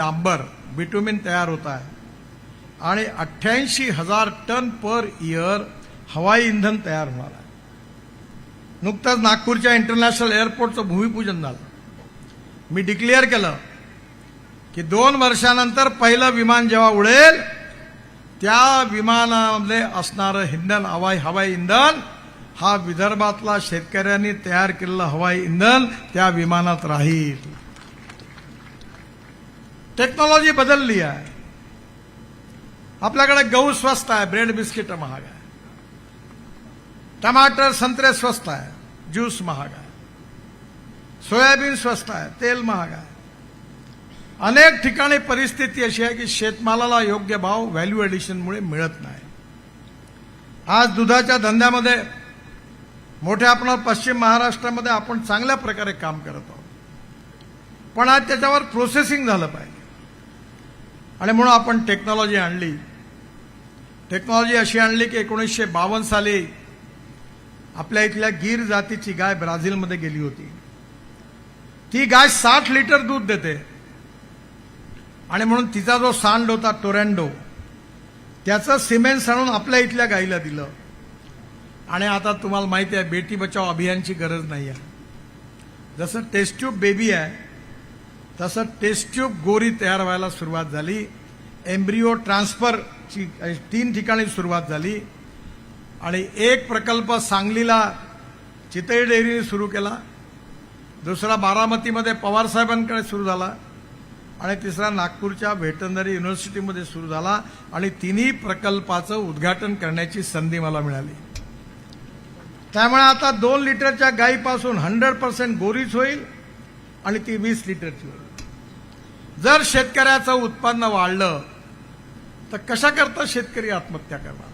डांबर bitumen तयार होत आहे. आणि अठ्ठ्याऐंशी हजार टन पर इयर हवाई इंधन तयार होणार आहे. नुकतंच नागपूरच्या इंटरनॅशनल एअरपोर्टचं भूमिपूजन झालं. मी डिक्लेअर केलं की दोन वर्षानंतर पहिलं विमान जेव्हा उडेल त्या विमानामध्ये असणारं इंधन हवाई हवाई इंधन हा विदर्भातला शेतकऱ्यांनी तयार केलेलं हवाई इंधन त्या विमानात राहील. टेक्नॉलॉजी बदलली आहे आपल्याकडे गहू स्वस्त आहे ब्रेड बिस्किट महाग आहे टमाटर संत्रे स्वस्त आहे ज्यूस महाग आहे सोयाबीन स्वस्त आहे तेल महाग आहे अनेक ठिकाणी परिस्थिती अशी आहे की शेतमालाला योग्य भाव व्हॅल्यू एडिशनमुळे मिळत नाही. आज दुधाच्या धंद्यामध्ये मोठ्या आपण पश्चिम महाराष्ट्रामध्ये आपण चांगल्या प्रकारे काम करत आहोत. पण आज त्याच्यावर प्रोसेसिंग झालं पाहिजे. आणि म्हणून आपण टेक्नॉलॉजी आणली. टेक्नॉलॉजी अशी आणली की एकोणीसशे बावन्न साली आपल्या इथल्या गीर जातीची गाय ब्राझीलमध्ये गेली होती. ती गाय साठ लिटर दूध देते. आणि म्हणून तिचा जो सांड होता टोरॅन्डो त्याचं सिमेंट आणून आपल्या इथल्या गाईला दिलं. आणि आता तुम्हाला माहिती आहे बेटी बचाव अभियानची गरज नाही आहे जसं टेस्ट्यूब बेबी आहे तसं टेस्ट ट्यूब गोरी तयार व्हायला सुरुवात झाली. एम्ब्रिओ ट्रान्सफरची तीन ठिकाणी सुरुवात झाली. आणि एक प्रकल्प सांगलीला चितई डेअरीने सुरू केला. दुसरा बारामतीमध्ये पवारसाहेबांकडे सुरू झाला. आणि तिसरा नागपूरच्या व्हेटनरी युनिव्हर्सिटीमध्ये सुरू झाला. आणि तिन्ही प्रकल्पाचं उद्घाटन करण्याची संधी मला मिळाली. त्यामुळे आता दोन लिटरच्या गायीपासून हंड्रेड पर्सेंट गोरीच होईल आणि ती वीस लिटरची होईल. जर शेतकऱ्याचं उत्पन्न वाढलं तर कशा करता शेतकरी आत्महत्या करणार?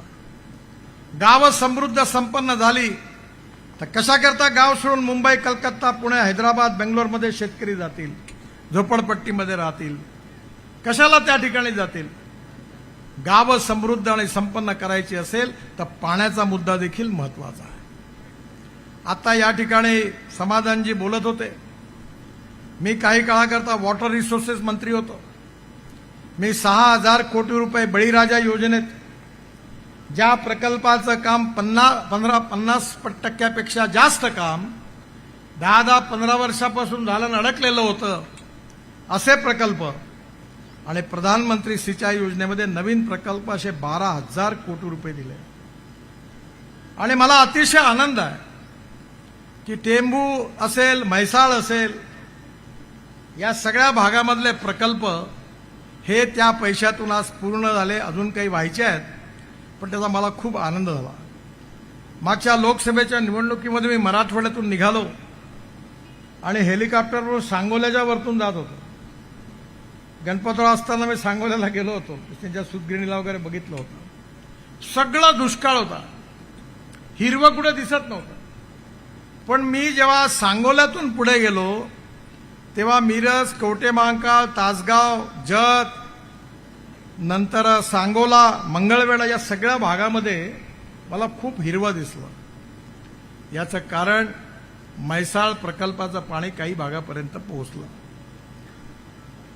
गावं समृद्ध संपन्न झाली तर कशा करता गाव सोडून मुंबई कलकत्ता पुणे हैदराबाद बेंगलोरमध्ये शेतकरी जातील झोपडपट्टीमध्ये राहतील? कशाला त्या ठिकाणी जातील? गावं समृद्ध आणि संपन्न करायची असेल तर पाण्याचा मुद्दा देखील महत्त्वाचा आहे. आता या ठिकाणी समाधानजी बोलत होते. मी काही काळाकरता वॉटर रिसोर्सेस मंत्री होतो. मी सहा हजार कोटी रुपये बळीराजा योजनेत ज्या प्रकल्पाचं काम पन्ना पंधरा पन्नास टक्क्यापेक्षा जास्त काम दहा दहा पंधरा वर्षापासून झालं अडकलेलं होतं असे प्रकल्प आणि प्रधानमंत्री सिंचाई योजनेमध्ये नवीन प्रकल्प असे बारा हजार कोटी रुपये दिले. आणि मला अतिशय आनंद आहे की टेंबू असेल म्हैसाळ असेल या सगळ्या भागामधले प्रकल्प हे त्या पैशातून आज पूर्ण झाले अजून काही व्हायचे आहेत पण त्याचा मला खूप आनंद झाला. मागच्या लोकसभेच्या निवडणुकीमध्ये मी मराठवाड्यातून निघालो आणि हेलिकॉप्टरवर सांगोल्याच्या वरतून जात होतो. गणपतराव असताना मी सांगोल्याला गेलो होतो त्यांच्या सुतगिरणीला वगैरे बघितलं होतं. सगळा दुष्काळ होता. हिरवं कुठं दिसत नव्हतं. पण मी जेव्हा सांगोल्यातून पुढे गेलो तेव्हा मिरज कवटेमांकाळ तासगाव जत नंतर सांगोला मंगळवेढा या सगळ्या भागामध्ये मला खूप हिरवं दिसलं. याचं कारण म्हैसाळ प्रकल्पाचं पाणी काही भागापर्यंत पोहोचलं.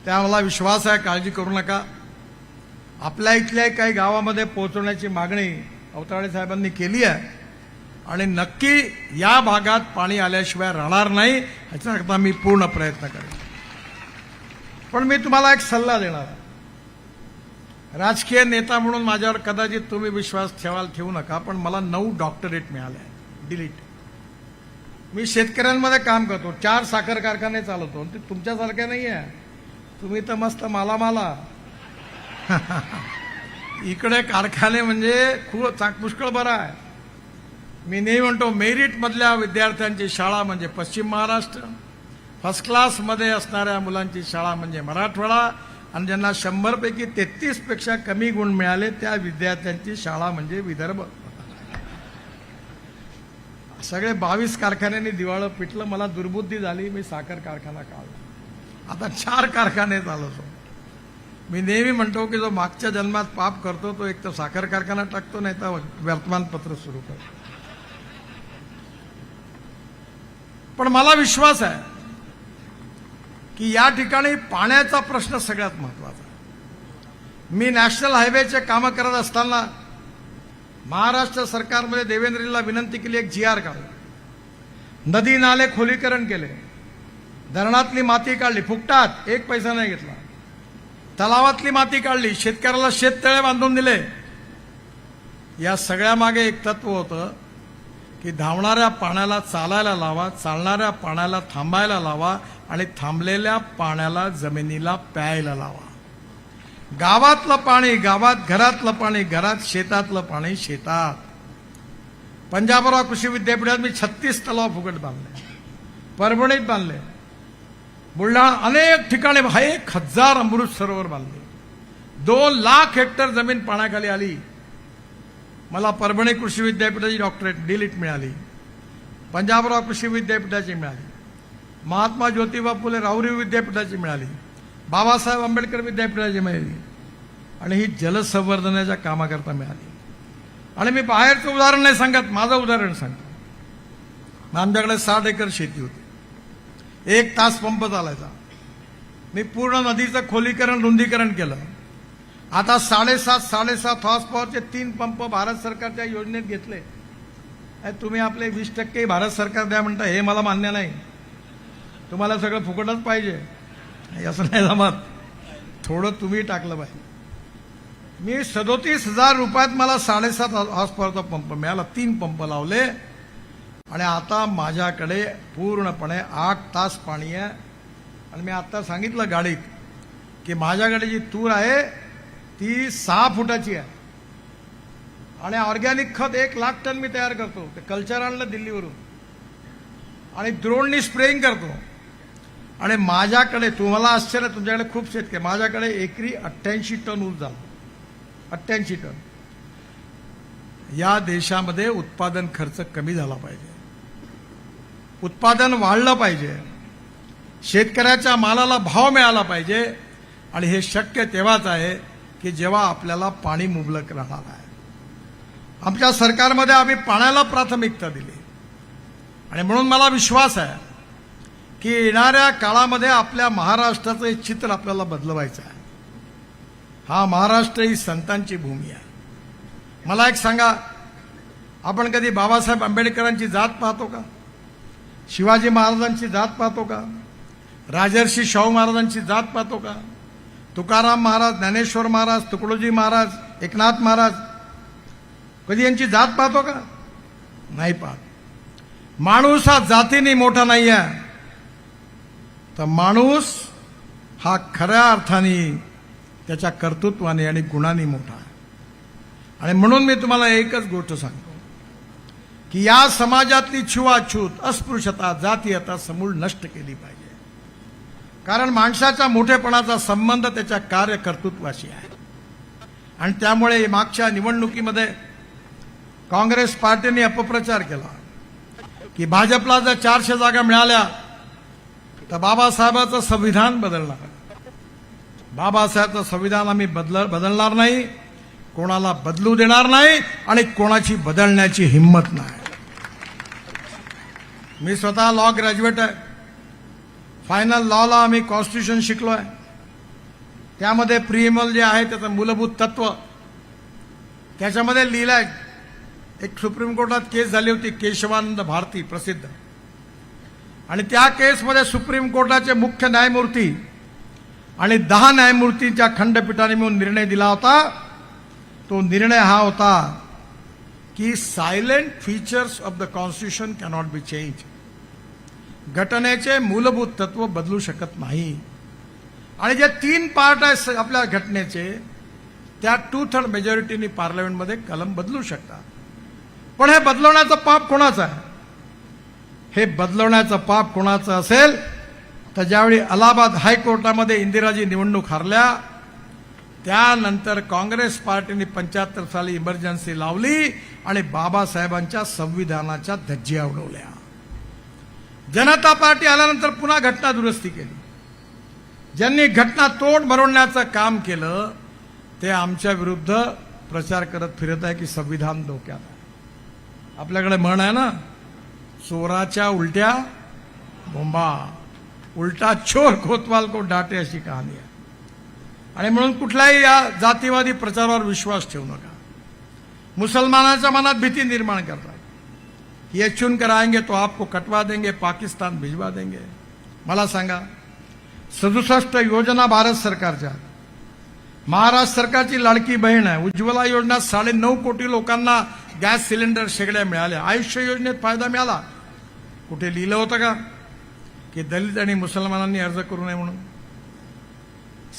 त्या मला विश्वास आहे काळजी करू नका. आपल्या इथल्या काही गावामध्ये पोहोचवण्याची मागणी अवताळे साहेबांनी केली आहे. आणि नक्की या भागात पाणी आल्याशिवाय राहणार नाही ह्याच्याकरता मी पूर्ण प्रयत्न करेन. पण मी तुम्हाला एक सल्ला देणार आहे. राजकीय नेता म्हणून माझ्यावर कदाचित तुम्ही विश्वास ठेवाल ठेवू नका पण मला नऊ डॉक्टरेट मिळाले डिलीट मी शेतकऱ्यांमध्ये काम करतो चार साखर कारखाने चालवतो ते तुमच्यासारखे नाही आहे तुम्ही तर मस्त माला माला इकडे कारखाने म्हणजे खूप पुष्कळ बरा आहे. मी नेहमी म्हणतो मेरिटमधल्या विद्यार्थ्यांची शाळा म्हणजे पश्चिम महाराष्ट्र. फर्स्ट क्लासमध्ये असणाऱ्या मुलांची शाळा म्हणजे मराठवाडा. आणि ज्यांना शंभरपैकी तेहतीसपेक्षा कमी गुण मिळाले त्या विद्यार्थ्यांची शाळा म्हणजे विदर्भ. सगळे बावीस कारखान्यांनी दिवाळं पिटलं मला दुर्बुद्धी झाली मी साखर कारखाना काढला. आता चार कारखाने चालवतो मी नेहमी म्हणतो की जो मागच्या जन्मात पाप करतो तो एक तर साखर कारखाना टाकतो नाही तर वर्तमानपत्र सुरू करतो. पण मला विश्वास आहे की या ठिकाणी पाण्याचा प्रश्न सगळ्यात महत्त्वाचा मी नॅशनल हायवेचे कामं करत असताना महाराष्ट्र सरकारमध्ये देवेंद्रजीला विनंती केली एक जी आर काढू नदी नाले खोलीकरण केले. धरणातली माती काढली. फुकटात एक पैसा नाही घेतला. तलावातली माती काढली. शेतकऱ्याला शेततळे बांधून दिले. या सगळ्या मागे एक तत्व होतं की धावणाऱ्या पाण्याला चालायला लावा चालणाऱ्या पाण्याला थांबायला लावा आणि थांबलेल्या पाण्याला जमिनीला प्यायला लावा. गावातलं पाणी गावात घरातलं पाणी घरात शेतातलं पाणी शेतात. पंजाबराव कृषी विद्यापीठात मी छत्तीस तलाव फुकट बांधले परभणीत बांधले. बुलढाणा अनेक ठिकाणी हा एक हजार अमृत सरोवर बांधले. दोन लाख हेक्टर जमीन पाण्याखाली आली. मला परभणी कृषी विद्यापीठाची डॉक्टरेट डिलीट मिळाली. पंजाबराव कृषी विद्यापीठाची मिळाली. महात्मा ज्योतिबा फुले राहुरी विद्यापीठाची मिळाली. बाबासाहेब आंबेडकर विद्यापीठाची मिळाली. आणि ही जलसंवर्धनाच्या कामाकरता मिळाली. आणि मी बाहेरचं उदाहरण नाही सांगत माझं उदाहरण सांगतो. आमच्याकडे साठ एकर शेती होती. एक तास पंप चालायचा. मी पूर्ण नदीचं खोलीकरण रुंदीकरण केलं. आता साडेसात साडेसात हॉर्स पॉवरचे तीन पंप भारत सरकारच्या योजनेत घेतले. तुम्ही आपले वीस टक्के भारत सरकार द्या म्हणता हे मला मान्य नाही. तुम्हाला सगळं फुकटच पाहिजे. असं नाही जमत. थोडं तुम्ही टाकलं पाहिजे. मी सदोतीस हजार रुपयात मला साडेसात हॉर्स पॉवरचा पंप मिळाला तीन पंप लावले. आणि आता माझ्याकडे पूर्णपणे आठ तास पाणी आहे. आणि मी आता सांगितलं गाडीत की माझ्याकडे जी तूर आहे ती सहा फुटाची आहे. आणि ऑर्गॅनिक खत एक लाख टन मी तयार करतो. ते कल्चर आणलं दिल्लीवरून. आणि द्रोणनी स्प्रेइंग करतो. आणि माझ्याकडे तुम्हाला आश्चर्य तुमच्याकडे खूप शेतकरी माझ्याकडे एकरी अठ्ठ्याऐंशी टन ऊस झाला. अठ्ठ्याऐंशी टन. या देशामध्ये उत्पादन खर्च कमी झाला पाहिजे. उत्पादन वाढलं पाहिजे. शेतकऱ्याच्या मालाला भाव मिळाला पाहिजे. आणि हे शक्य तेव्हाच आहे की जेव्हा आपल्याला पाणी मुबलक राहणार आहे. आमच्या सरकारमध्ये आम्ही पाण्याला प्राथमिकता दिली. आणि म्हणून मला विश्वास आहे की येणाऱ्या काळामध्ये आपल्या महाराष्ट्राचं एक चित्र आपल्याला बदलवायचं आहे. हा महाराष्ट्र ही संतांची भूमी आहे. मला एक सांगा आपण कधी बाबासाहेब आंबेडकरांची जात पाहतो का? शिवाजी महाराजांची जात पाहतो का? राजर्षी शाहू महाराजांची जात पाहतो का? तुकाराम महाराज ज्ञानेश्वर महाराज तुकडोजी महाराज एकनाथ महाराज कधी यांची जात पाहतो का? नाही पाहत. माणूस हा जातीने मोठा नाही आहे तर माणूस हा खऱ्या अर्थाने त्याच्या कर्तृत्वाने आणि गुणांनी मोठा आहे. आणि म्हणून मी तुम्हाला एकच गोष्ट सांगतो की या समाजातली छुवाछूत अस्पृश्यता जातीयता समूळ नष्ट केली पाहिजे. कारण माणसाच्या मोठेपणाचा संबंध त्याच्या कार्यकर्तृत्वाशी आहे. आणि त्यामुळे मागच्या निवडणुकीमध्ये काँग्रेस पार्टीने अपप्रचार केला. की भाजपला जर चारशे जागा मिळाल्या तर बाबासाहेबाचं संविधान बदलणार. बाबासाहेबचं संविधान आम्ही बदल बदलणार नाही कोणाला बदलू देणार नाही आणि कोणाची बदलण्याची हिंमत नाही. मी स्वतः लॉ ग्रॅज्युएट आहे. फायनल लॉला आम्ही कॉन्स्टिट्यूशन शिकलो आहे त्यामध्ये प्रियमल जे आहे त्याचं मूलभूत तत्व त्याच्यामध्ये लिहिलंय. एक सुप्रीम कोर्टात केस झाली होती केशवानंद भारती प्रसिद्ध. आणि त्या केसमध्ये सुप्रीम कोर्टाचे मुख्य न्यायमूर्ती आणि दहा न्यायमूर्तींच्या खंडपीठाने मिळून निर्णय दिला होता. तो निर्णय हा होता की salient features of the constitution cannot be change घटनेचे मूलभूत तत्व बदलू शकत नाही. आणि जे तीन पार्ट आहेत आपल्या घटनेचे त्या टू थर्ड मेजॉरिटीनी पार्लमेंटमध्ये कलम बदलू शकतात. पण हे बदलवण्याचं पाप कोणाचं आहे? हे बदलवण्याचं पाप कोणाचं असेल? तर ज्यावेळी अलाहाबाद हायकोर्टामध्ये इंदिराजी निवडणूक हारल्या त्यानंतर काँग्रेस पार्टीने पंच्याहत्तर साली इमर्जन्सी लावली आणि बाबासाहेबांच्या संविधानाच्या धज्जिया उडवल्या जनता पार्टी आल्यानंतर पुन्हा घटना दुरुस्ती केली. ज्यांनी घटना तोड भरवण्याचं काम केलं ते आमच्या विरुद्ध प्रचार करत फिरत आहे की संविधान धोक्यात आहे. आपल्याकडे म्हण आहे ना चोराच्या उलट्या बोंबा. उलटा चोर कोतवाल को डाटे अशी कहाणी आहे. आणि म्हणून कुठलाही या जातीवादी प्रचारावर विश्वास ठेवू नका. मुसलमानाच्या मनात भीती निर्माण करतात. ये चुन कर आएँगे तो आपको कटवा देंगे, पाकिस्तान भिजवा देंगे। मला सांगा, सदुसष्ट योजना भारत सरकारच्या महाराष्ट्र सरकारची लाडकी बहीण आहे, उज्ज्वला योजना साडे नऊ कोटी लोकांना गॅस सिलेंडर शेगड्या मिळाल्या, आयुष्य योजनेत फ़ायदा मिळाला। कुठे लिहिलं होतं का? की दलित आणि मुसलमानांनी अर्ज़ करू नये म्हणून।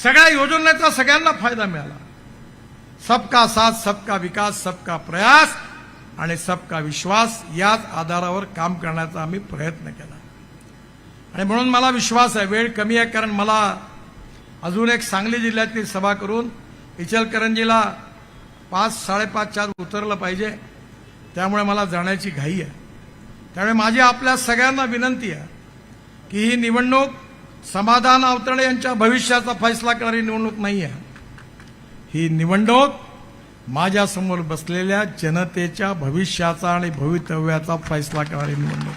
सगळ्या योजनेचा सगळ्यांना फ़ायदा मिळाला। सबका साथ, सबका विकास, सबका प्रयास आणि सबका विश्वास याच आधारावर काम करण्याचा आम्ही प्रयत्न केला. आणि म्हणून मला विश्वास आहे वेळ कमी आहे कारण मला अजून एक सांगली जिल्ह्यातली सभा करून इचलकरंजीला पाच साडेपाचच्या चार उतरलं पाहिजे. त्यामुळे मला जाण्याची घाई आहे. त्यामुळे माझी आपल्या सगळ्यांना विनंती आहे की ही निवडणूक समाधान आवतडे यांच्या भविष्याचा फैसला करणारी निवडणूक नाही आहे. ही निवडणूक माझ्यासमोर बसलेल्या जनतेच्या भविष्याचा आणि भवितव्याचा फैसला करणारी निवडणूक.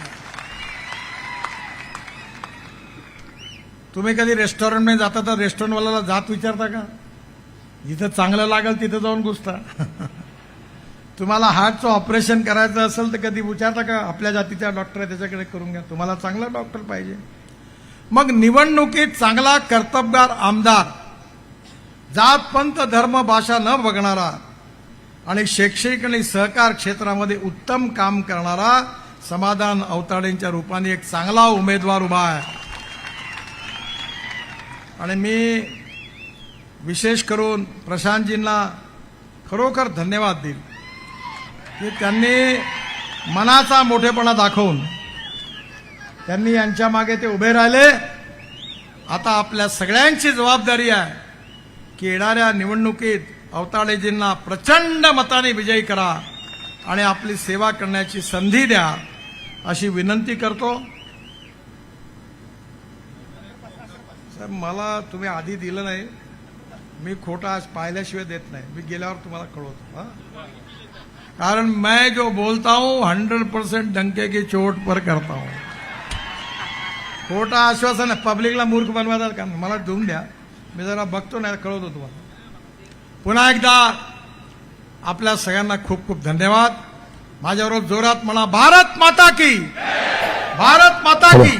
तुम्ही कधी रेस्टॉरंटमध्ये जाता तर रेस्टॉरंटवाल्याला जात विचारता का? जिथं चांगलं लागेल तिथं जाऊन घुसता. तुम्हाला हार्टचं ऑपरेशन करायचं असेल तर कधी विचारता का? आपल्या जातीचा डॉक्टर आहे त्याच्याकडे करून घ्या. तुम्हाला चांगला डॉक्टर पाहिजे. मग निवडणुकीत चांगला कर्तबगार आमदार जात पंत धर्म भाषा न बघणारा आणि शैक्षणिक आणि सहकार क्षेत्रामध्ये उत्तम काम करणारा समाधान अवताडेंच्या रूपाने एक चांगला उमेदवार उभा आहे. आणि मी विशेष करून प्रशांतजींना खरोखर धन्यवाद देईल की त्यांनी मनाचा मोठेपणा दाखवून त्यांनी यांच्या मागे ते उभे राहिले. आता आपल्या सगळ्यांची जबाबदारी आहे की येणाऱ्या निवडणुकीत अवताडेजींना प्रचंड मताने विजयी करा आणि आपली सेवा करण्याची संधी द्या अशी विनंती करतो. सर मला तुम्ही आधी दिलं नाही. मी खोटा आज पाहिल्याशिवाय देत नाही. मी गेल्यावर तुम्हाला कळवतो कारण मैं जो बोलता हूं हंड्रेड परसेंट डंके की चोट पर करता हूं. खोटा आश्वासन पब्लिकला मूर्ख बनवायचं का? मला देऊन द्या. मी जरा बघतो नाही कळवतो तुम्हाला. पुन्हा एकदा आपल्या सगळ्यांना खूप खूप धन्यवाद. माझ्याबरोबर जोरात म्हणा भारत माता की. भारत माता की.